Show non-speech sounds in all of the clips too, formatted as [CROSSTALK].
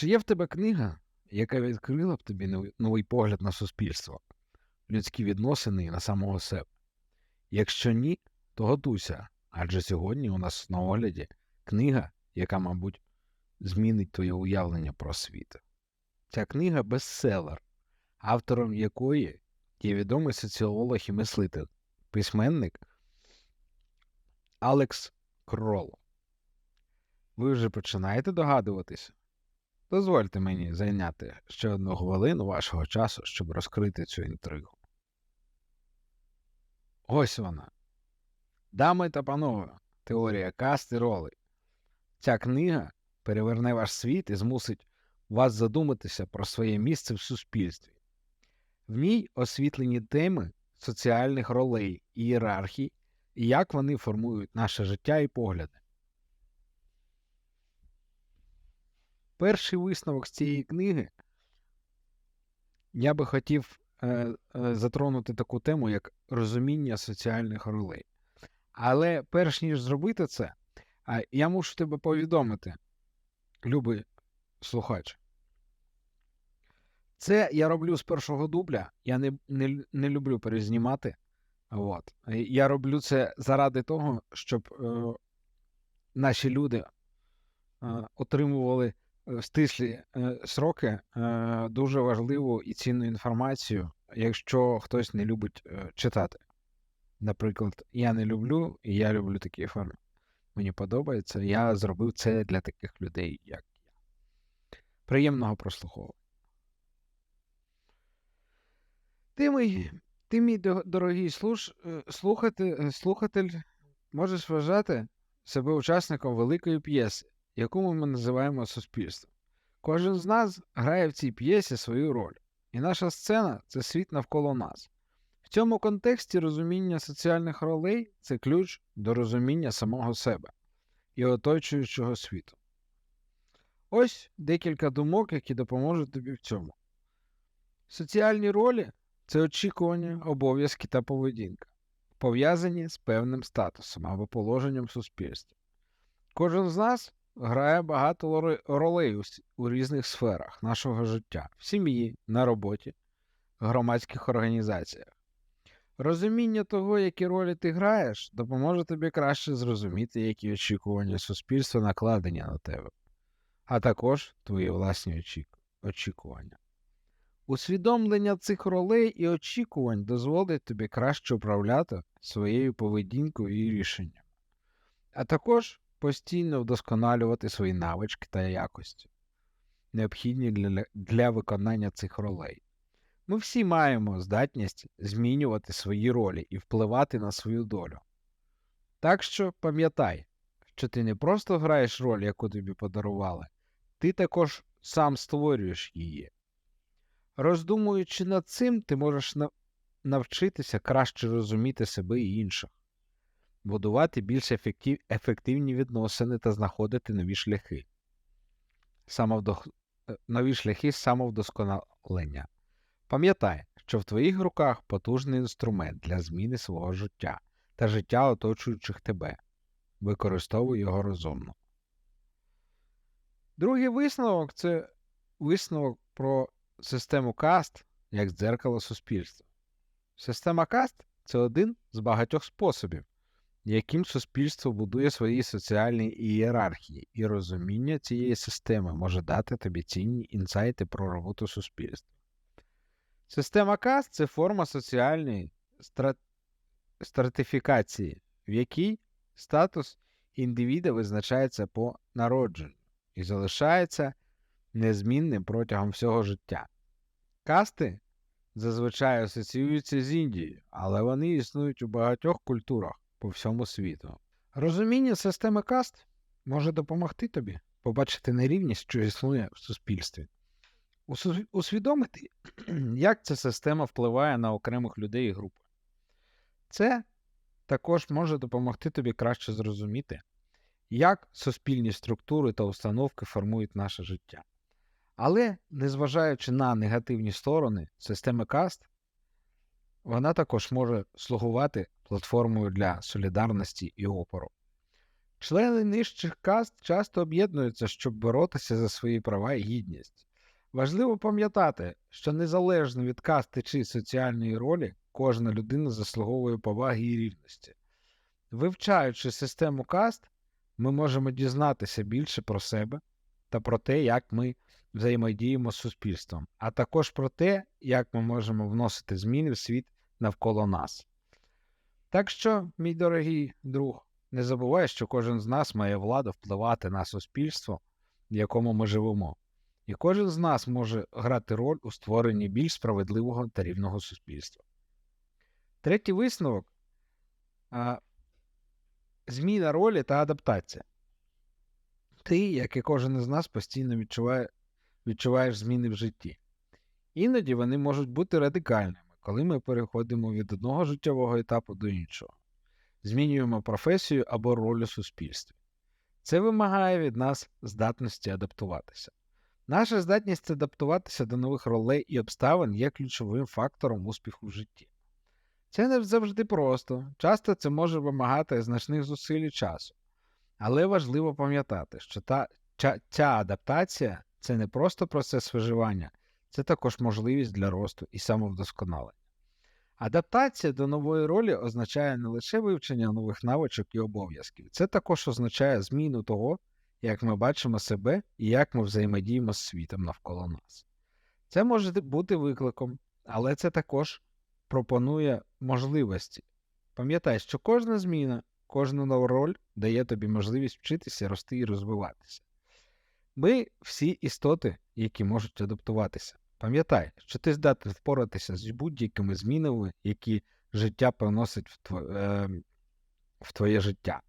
Чи є в тебе книга, яка відкрила б тобі новий- погляд на суспільство, людські відносини і на самого себе? Якщо ні, то готуйся, адже сьогодні у нас на огляді книга, яка, мабуть, змінить твоє уявлення про світ. Ця книга бестселер, автором якої є відомий соціолог і мислитель, письменник Алекс Кроло. Ви вже починаєте догадуватися? Дозвольте мені зайняти ще одну хвилину вашого часу, щоб розкрити цю інтригу. Ось вона. Дами та панове, теорія каст і ролей. Ця книга переверне ваш світ і змусить вас задуматися про своє місце в суспільстві. В ній освітлені теми соціальних ролей, ієрархій і як вони формують наше життя і погляди. Перший висновок з цієї книги я би хотів е, е, затронути таку тему, як розуміння соціальних ролей. Але перш ніж зробити це, я мушу тебе повідомити, любий слухач. Це я роблю з першого дубля. Я не, не, не люблю перезнімати. От. Я роблю це заради того, щоб е, наші люди е, отримували стислі е, сроки е, дуже важливу і цінну інформацію, якщо хтось не любить е, читати. Наприклад, я не люблю, і я люблю такі форми. Мені подобається. Я зробив це для таких людей, як я. Приємного прослуховування. Ти мій, ти мій дорогий слуш, е, слухати, слухатель, можеш вважати себе учасником великої п'єси, яку ми називаємо суспільством. Кожен з нас грає в цій п'єсі свою роль, і наша сцена це світ навколо нас. В цьому контексті розуміння соціальних ролей це ключ до розуміння самого себе і оточуючого світу. Ось декілька думок, які допоможуть тобі в цьому. Соціальні ролі це очікування, обов'язки та поведінка, пов'язані з певним статусом або положенням в суспільстві. Кожен з нас грає багато ролей у, різних сферах нашого життя в сім'ї, на роботі, громадських організаціях. Розуміння того, які ролі ти граєш, допоможе тобі краще зрозуміти, які очікування суспільства накладені на тебе, а також твої власні очікування. Усвідомлення цих ролей і очікувань дозволить тобі краще управляти своєю поведінкою і рішенням, а також постійно вдосконалювати свої навички та якості, необхідні для, для виконання цих ролей. Ми всі маємо здатність змінювати свої ролі і впливати на свою долю. Так що пам'ятай, що ти не просто граєш роль, яку тобі подарували, ти також сам створюєш її. Роздумуючи над цим, ти можеш навчитися краще розуміти себе і інших, будувати більш ефектив... ефективні відносини та знаходити нові шляхи. Самовдох... е, Нові шляхи самовдосконалення. Пам'ятай, що в твоїх руках потужний інструмент для зміни свого життя та життя оточуючих тебе. Використовуй його розумно. Другий висновок це висновок про систему каст як дзеркало суспільства. Система каст це один з багатьох способів, яким суспільство будує свої соціальні ієрархії, і розуміння цієї системи може дати тобі цінні інсайти про роботу суспільства. Система каст це форма соціальної стра... стратифікації, в якій статус індивіда визначається по народженню і залишається незмінним протягом всього життя. Касти зазвичай асоціюються з Індією, але вони існують у багатьох культурах по всьому світу. Розуміння системи каст може допомогти тобі побачити нерівність, що існує в суспільстві, усвідомити, [CLEARS THROAT] як ця система впливає на окремих людей і групи. Це також може допомогти тобі краще зрозуміти, як суспільні структури та установки формують наше життя. Але, незважаючи на негативні сторони системи каст, вона також може слугувати платформою для солідарності і опору. Члени нижчих каст часто об'єднуються, щоб боротися за свої права і гідність. Важливо пам'ятати, що незалежно від касти чи соціальної ролі, кожна людина заслуговує поваги і рівності. Вивчаючи систему каст, ми можемо дізнатися більше про себе та про те, як ми взаємодіємо з суспільством, а також про те, як ми можемо вносити зміни в світ навколо нас. Так що, мій дорогий друг, не забувай, що кожен з нас має владу впливати на суспільство, в якому ми живемо, і кожен з нас може грати роль у створенні більш справедливого та рівного суспільства. Третій висновок зміна ролі та адаптація. Ти, як і кожен із нас, постійно відчуває, відчуваєш зміни в житті. Іноді вони можуть бути радикальними, коли ми переходимо від одного життєвого етапу до іншого, змінюємо професію або роль у суспільстві. Це вимагає від нас здатності адаптуватися. Наша здатність адаптуватися до нових ролей і обставин є ключовим фактором успіху в житті. Це не завжди просто, часто це може вимагати значних зусиль і часу. Але важливо пам'ятати, що та, ця, адаптація це не просто процес виживання, це також можливість для росту і самовдосконалення. Адаптація до нової ролі означає не лише вивчення нових навичок і обов'язків, це також означає зміну того, як ми бачимо себе і як ми взаємодіємо з світом навколо нас. Це може бути викликом, але це також пропонує можливості. Пам'ятай, що кожна зміна, кожна нова роль дає тобі можливість вчитися, рости і розвиватися. Ми всі істоти, які можуть адаптуватися. Пам'ятай, що ти здатний впоратися з будь-якими змінами, які життя приносить в, тво... е... в твоє життя,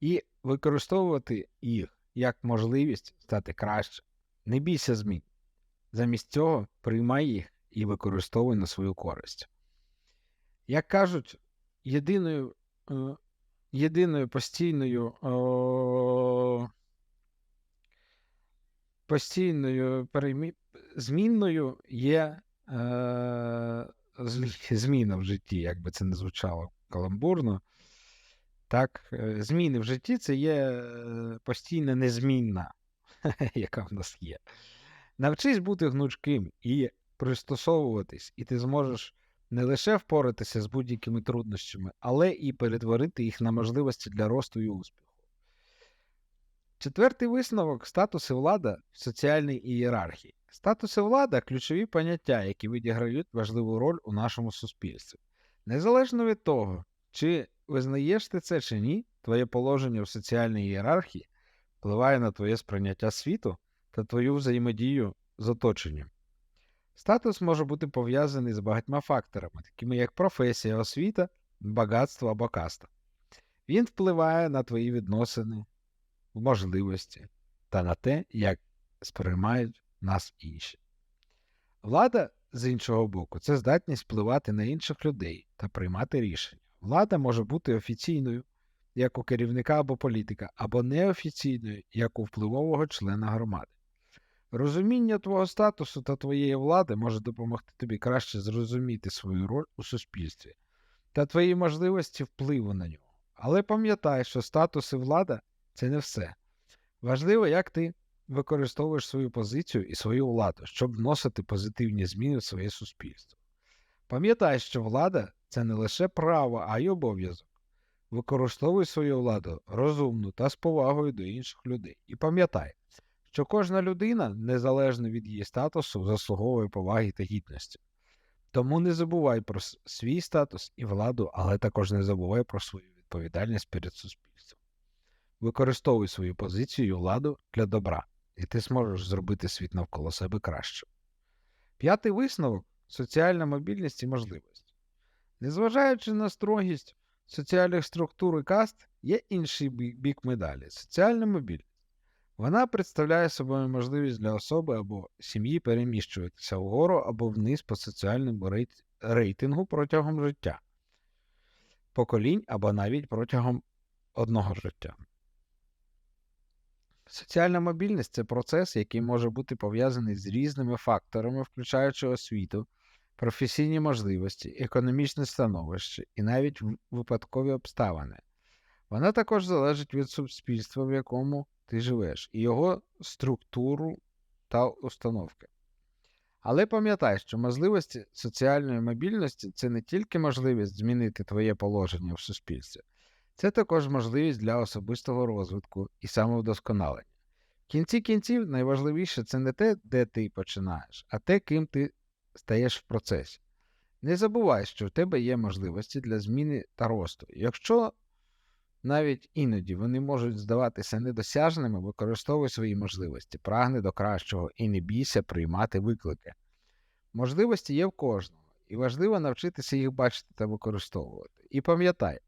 і використовувати їх як можливість стати краще. Не бійся змін. Замість цього приймай їх і використовуй на свою користь. Як кажуть, єдиною е, єдиною постійною о, постійною перемі... змінною є е, [LAUGHS] зміна в житті, як би це не звучало каламбурно. Так, е, зміни в житті це є е, постійна незмінна, [LAUGHS] яка в нас є. Навчись бути гнучким і пристосовуватись, і ти зможеш не лише впоратися з будь-якими труднощами, але і перетворити їх на можливості для росту і успіху. Четвертий висновок статус і влада в соціальній ієрархії. Статус і влада ключові поняття, які відіграють важливу роль у нашому суспільстві. Незалежно від того, чи визнаєш ти це чи ні, твоє положення в соціальній ієрархії впливає на твоє сприйняття світу та твою взаємодію з оточенням. Статус може бути пов'язаний з багатьма факторами, такими як професія, освіта, багатство або каста. Він впливає на твої відносини, можливості та на те, як сприймають нас інші. Влада, з іншого боку, це здатність впливати на інших людей та приймати рішення. Влада може бути офіційною, як у керівника або політика, або неофіційною, як у впливового члена громади. Розуміння твого статусу та твоєї влади може допомогти тобі краще зрозуміти свою роль у суспільстві та твої можливості впливу на нього. Але пам'ятай, що статус і влада це не все. Важливо, як ти використовуєш свою позицію і свою владу, щоб вносити позитивні зміни в своє суспільство. Пам'ятай, що влада це не лише право, а й обов'язок. Використовуй свою владу розумно та з повагою до інших людей. І пам'ятай, що кожна людина, незалежно від її статусу, заслуговує поваги та гідності. Тому не забувай про свій статус і владу, але також не забувай про свою відповідальність перед суспільством. Використовуй свою позицію і владу для добра, і ти зможеш зробити світ навколо себе кращим. П'ятий висновок соціальна мобільність і можливість. Незважаючи на строгість соціальних структур і каст, є інший бік медалі соціальна мобільність. Вона представляє собою можливість для особи або сім'ї переміщуватися вгору або вниз по соціальному рейтингу протягом життя, поколінь або навіть протягом одного життя. Соціальна мобільність це процес, який може бути пов'язаний з різними факторами, включаючи освіту, професійні можливості, економічне становище і навіть випадкові обставини. Вона також залежить від суспільства, в якому ти живеш, і його структуру та установки. Але пам'ятай, що можливості соціальної мобільності це не тільки можливість змінити твоє положення в суспільстві, це також можливість для особистого розвитку і самовдосконалення. В кінці кінців найважливіше це не те, де ти починаєш, а те, ким ти стаєш в процесі. Не забувай, що в тебе є можливості для зміни та росту. Якщо навіть іноді вони можуть здаватися недосяжними, використовуй свої можливості, прагни до кращого і не бійся приймати виклики. Можливості є в кожного, і важливо навчитися їх бачити та використовувати. І пам'ятай,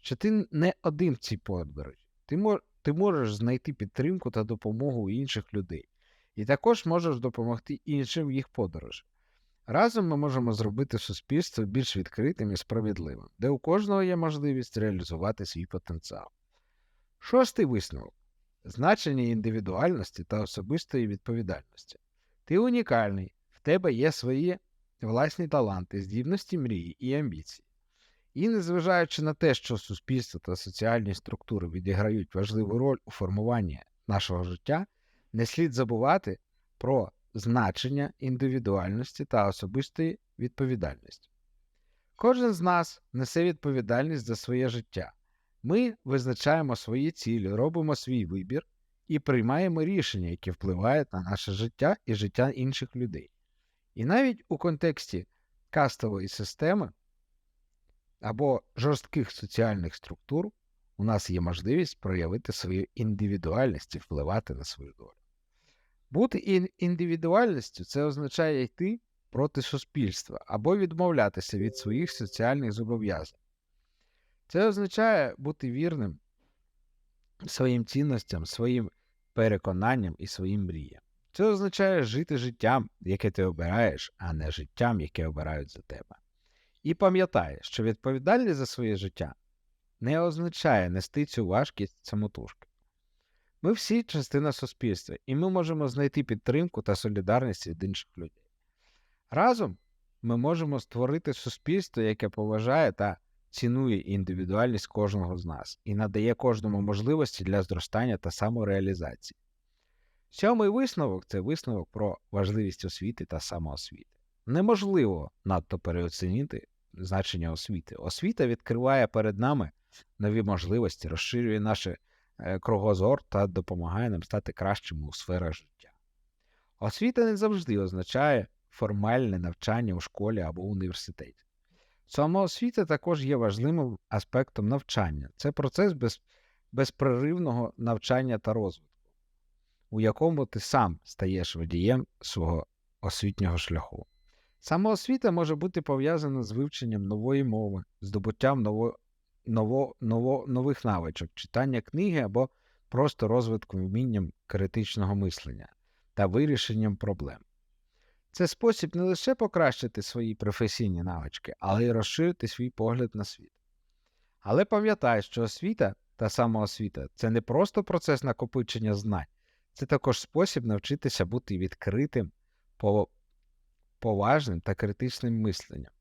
що ти не один в цій подорожі. Ти, мож, ти можеш знайти підтримку та допомогу інших людей, і також можеш допомогти іншим в їх подорожі. Разом ми можемо зробити суспільство більш відкритим і справедливим, де у кожного є можливість реалізувати свій потенціал. Шостий висновок значення індивідуальності та особистої відповідальності. Ти унікальний, в тебе є свої власні таланти, здібності мрії і амбіції. І незважаючи на те, що суспільство та соціальні структури відіграють важливу роль у формуванні нашого життя, не слід забувати про значення індивідуальності та особистої відповідальності. Кожен з нас несе відповідальність за своє життя. Ми визначаємо свої цілі, робимо свій вибір і приймаємо рішення, які впливають на наше життя і життя інших людей. І навіть у контексті кастової системи або жорстких соціальних структур у нас є можливість проявити свою індивідуальність і впливати на свою долю. Бути індивідуальністю це означає йти проти суспільства або відмовлятися від своїх соціальних зобов'язань. Це означає бути вірним своїм цінностям, своїм переконанням і своїм мріям. Це означає жити життям, яке ти обираєш, а не життям, яке обирають за тебе. І пам'ятай, що відповідальність за своє життя не означає нести цю важкість самотужки. Ми всі частина суспільства, і ми можемо знайти підтримку та солідарність від інших людей. Разом ми можемо створити суспільство, яке поважає та цінує індивідуальність кожного з нас і надає кожному можливості для зростання та самореалізації. Сьомий висновок це висновок про важливість освіти та самоосвіти. Неможливо надто переоцінити значення освіти. Освіта відкриває перед нами нові можливості, розширює наше е, кругозор та допомагає нам стати кращими у сферах життя. Освіта не завжди означає формальне навчання у школі або університеті. Самоосвіта також є важливим аспектом навчання. Це процес без, безперервного навчання та розвитку, у якому ти сам стаєш водієм свого освітнього шляху. Самоосвіта може бути пов'язана з вивченням нової мови, здобуттям ново, ново, ново, нових навичок, читання книги або просто розвитком вмінням критичного мислення та вирішенням проблем. Це спосіб не лише покращити свої професійні навички, але й розширити свій погляд на світ. Але пам'ятай, що освіта та самоосвіта це не просто процес накопичення знань, це також спосіб навчитися бути відкритим, по- поважним та критичним мисленням,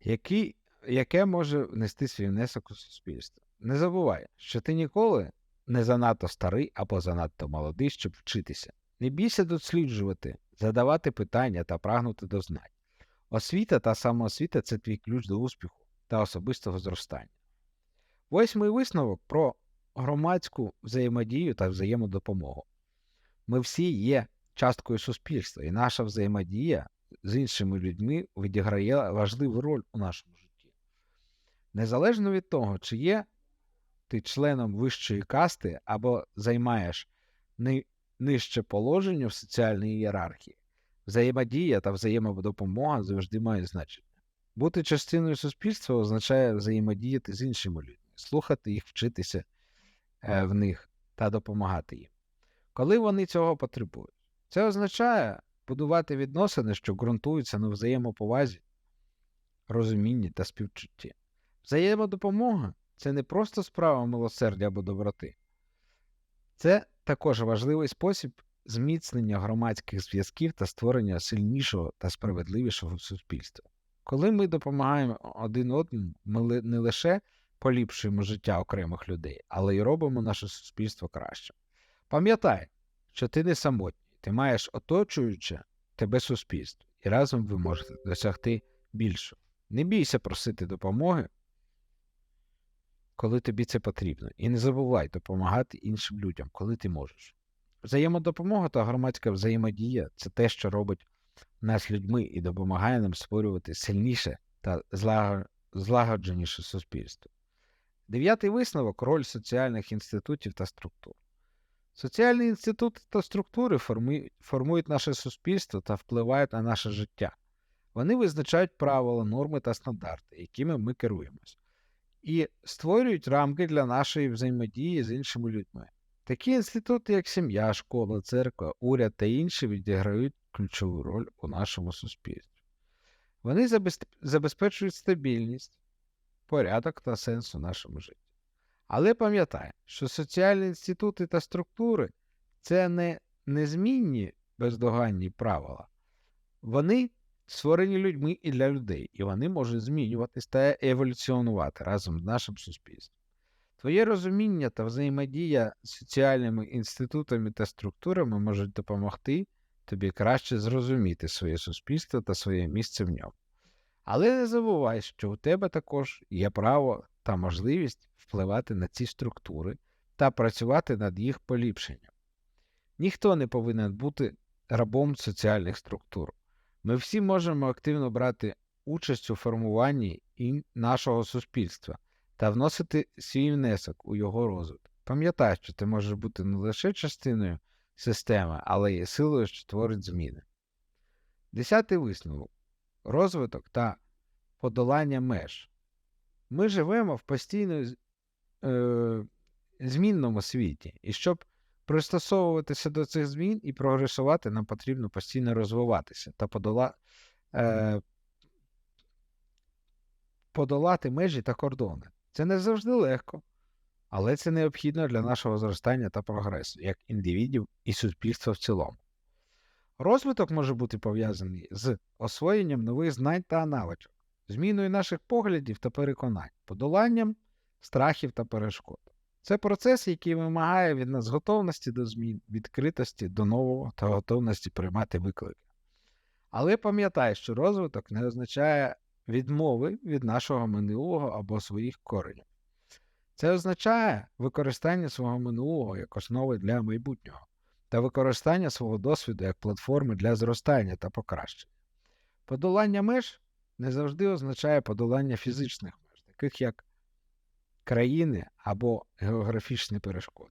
який, яке може внести свій внесок у суспільство. Не забувай, що ти ніколи не занадто старий або занадто молодий, щоб вчитися. Не бійся досліджувати, задавати питання та прагнути до знань. Освіта та самоосвіта це твій ключ до успіху та особистого зростання. Восьмий висновок про громадську взаємодію та взаємодопомогу. Ми всі є часткою суспільства, і наша взаємодія з іншими людьми відіграє важливу роль у нашому житті. Незалежно від того, чи є ти членом вищої касти або займаєш нижче положення в соціальній ієрархії, взаємодія та взаємодопомога завжди мають значення. Бути частиною суспільства означає взаємодіяти з іншими людьми, слухати їх, вчитися е, в них та допомагати їм, коли вони цього потребують. Це означає будувати відносини, що ґрунтуються на взаємоповазі, розумінні та співчутті. Взаємодопомога це не просто справа милосердя або доброти. Це також важливий спосіб зміцнення громадських зв'язків та створення сильнішого та справедливішого суспільства. Коли ми допомагаємо один одному, ми не лише поліпшуємо життя окремих людей, але й робимо наше суспільство кращим. Пам'ятай, що ти не самотній, ти маєш оточуюче тебе суспільство, і разом ви можете досягти більшого. Не бійся просити допомоги, коли тобі це потрібно, і не забувай допомагати іншим людям, коли ти можеш. Взаємодопомога та громадська взаємодія це те, що робить нас людьми і допомагає нам створювати сильніше та злагодженіше суспільство. Дев'ятий висновок роль соціальних інститутів та структур. Соціальні інститути та структури формують, наше суспільство та впливають на наше життя. Вони визначають правила, норми та стандарти, якими ми керуємось, і створюють рамки для нашої взаємодії з іншими людьми. Такі інститути, як сім'я, школа, церква, уряд та інші відіграють ключову роль у нашому суспільстві. Вони забезпечують стабільність, порядок та сенс у нашому житті. Але пам'ятай, що соціальні інститути та структури це не незмінні бездоганні правила. Вони створені людьми і для людей, і вони можуть змінюватись та еволюціонувати разом з нашим суспільством. Твоє розуміння та взаємодія з соціальними інститутами та структурами можуть допомогти тобі краще зрозуміти своє суспільство та своє місце в ньому. Але не забувай, що у тебе також є право та можливість впливати на ці структури та працювати над їх поліпшенням. Ніхто не повинен бути рабом соціальних структур. Ми всі можемо активно брати участь у формуванні нашого суспільства та вносити свій внесок у його розвиток. Пам'ятай, що ти можеш бути не лише частиною системи, але й силою, що творить зміни. Десятий висновок розвиток та подолання меж. Ми живемо в постійно е, змінному світі, і щоб пристосовуватися до цих змін і прогресувати, нам потрібно постійно розвиватися та подола, е, подолати межі та кордони. Це не завжди легко, але це необхідно для нашого зростання та прогресу, як індивідів і суспільства в цілому. Розвиток може бути пов'язаний з освоєнням нових знань та навичок, зміною наших поглядів та переконань, подоланням страхів та перешкод. Це процес, який вимагає від нас готовності до змін, відкритості до нового та готовності приймати виклики. Але пам'ятай, що розвиток не означає відмови від нашого минулого або своїх коренів. Це означає використання свого минулого як основи для майбутнього та використання свого досвіду як платформи для зростання та покращення. Подолання меж не завжди означає подолання фізичних меж, таких як країни або географічні перешкоди.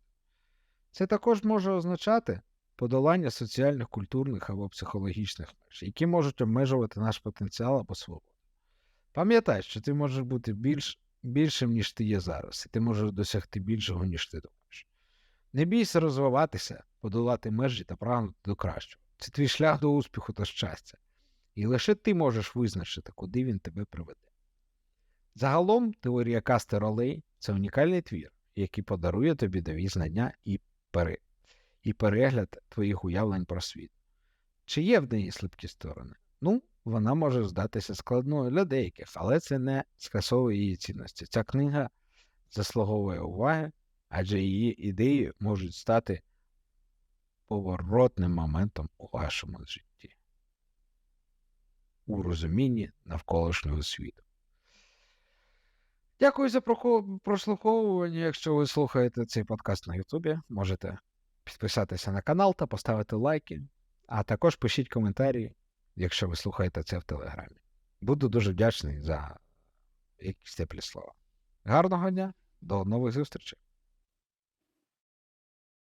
Це також може означати подолання соціальних, культурних або психологічних меж, які можуть обмежувати наш потенціал або свободу. Пам'ятай, що ти можеш бути більш, більшим, ніж ти є зараз, і ти можеш досягти більшого, ніж ти думаєш. Не бійся розвиватися, подолати межі та прагнути до кращого. Це твій шлях до успіху та щастя. І лише ти можеш визначити, куди він тебе приведе. Загалом, теорія касти ролей це унікальний твір, який подарує тобі нові знання і, пере... і перегляд твоїх уявлень про світ. Чи є в неї слабкі сторони? Ну, вона може здатися складною для деяких, але це не скасовує її цінності. Ця книга заслуговує уваги, адже її ідеї можуть стати поворотним моментом у вашому житті, у розумінні навколишнього світу. Дякую за прослуховування. Якщо ви слухаєте цей подкаст на Ютубі, можете підписатися на канал та поставити лайки, а також пишіть коментарі, якщо ви слухаєте це в Телеграмі. Буду дуже вдячний за якісь теплі слова. Гарного дня, до нових зустрічей!